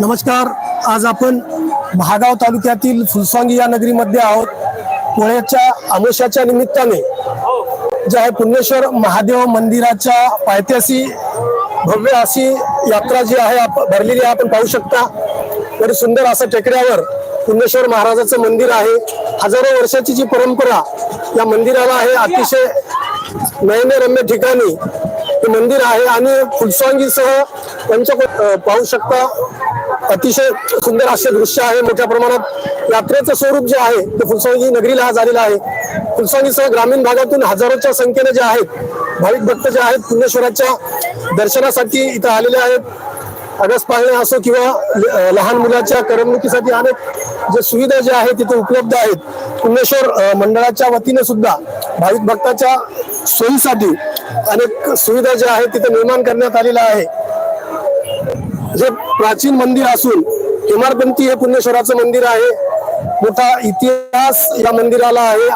नमस्कार आज आपण महागाव तालुक्यातील फुलसांगी या नगरीमध्ये आहोत. पुण्याच्या आमोशाच्या निमित्ताने जे आहे पुण्यश्वर महादेव मंदिराच्या पायथ्याशी भव्य अशी यात्रा जी आहे आप- भरलेली आहे आपण पाहू शकता. तरी सुंदर असं टेकड्यावर पुण्येश्वर महाराजाचं मंदिर आहे. हजारो वर्षाची जी परंपरा या मंदिराला आहे अतिशय नयनरम्य ठिकाणी हे मंदिर आहे आणि फुलसांगीसह पंचको पाहू शकता अतिशय सुंदर असे दृश्य आहे. मोठ्या प्रमाणात यात्रेचं स्वरूप जे आहे ते फुलसांगी नगरीला झालेलं आहे. फुलसांगीसह ग्रामीण भागातून हजारोच्या संख्येने जे आहेत भाविक भक्त जे आहेत पुण्येश्वराच्या दर्शनासाठी इथं आलेले आहेत. अगस पाळणे असो किंवा लहान मुलाच्या करमणुकीसाठी अनेक जे सुविधा ज्या आहेत तिथे उपलब्ध आहेत. पुण्येश्वर मंडळाच्या वतीने सुद्धा भाविक भक्ताच्या सोयीसाठी अनेक सुविधा ज्या आहेत तिथे निर्माण करण्यात आलेल्या आहे. जे प्राचीन मंदिर असून इमारतंती हे पुण्यश्वराचं मंदिर आहे. मोठा इतिहास या मंदिराला आहे.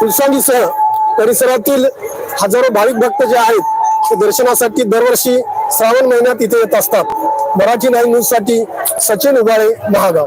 फुलसांगीसह परिसरातील हजारो भाविक भक्त जे आहेत दर्शनासाठी दरवर्षी श्रावण महिन्यात इथे येत असतात. मराठी नाईन न्यूजसाठी सचिन उगाळे महागाव.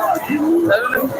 Hello.